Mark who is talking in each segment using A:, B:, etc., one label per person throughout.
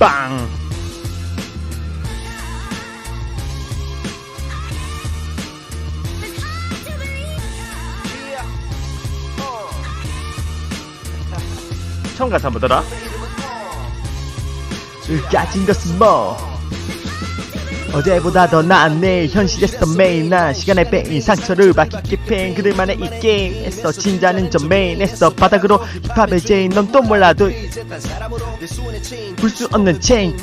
A: 빵. 처음 가사 뭐더라? 까진 것은 뭐 어제보다 더 낫네. 현실에서 매일 난 시간에 빼인 상처를 받기 팬 그들만의 이 게임에서 진자는 저 메인에서 바닥으로 힙합의 제인 넌 또 몰라도 불수 없는 체인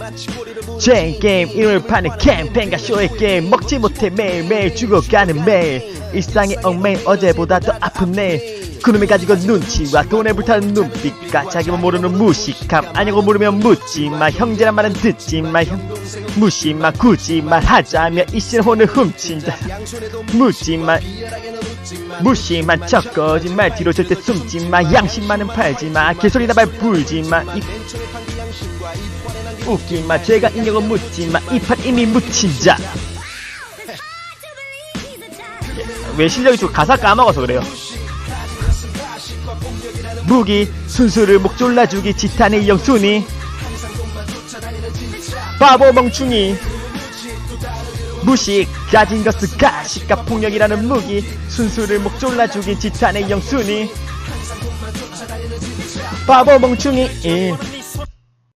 A: 체인 게임 이름을 파는 캠페인과 쇼의 게임. 먹지 못해 매일매일 죽어가는 매일. 일상의 얽매인 어제보다 더 아픈 내일 그놈이 가지고 눈치와 돈에 불타는 눈빛과 자기만 모르는 무식함. 아냐고 물으면 묻지마. 형제란 말은 듣지마. 형 무시마. 굳이 말하자면 이신 혼을 훔친다. 묻지마. 무심한 척 거짓말 뒤로 절대 숨지마. 양심만은 팔지마. 개소리나 말 불지마. 이 웃기마. 죄가 있냐고 묻지마. 이판 이미 묻힌 자. 왜 실력이 좋고 가사 까먹어서 그래요 무기 순수를 목 졸라주기 지탄의 영순이. 바보 멍충이. 무식 가진 것은 가식과 폭력이라는 무기 순수를 목 졸라주기 지탄의 영순이. 바보 멍충이. 예.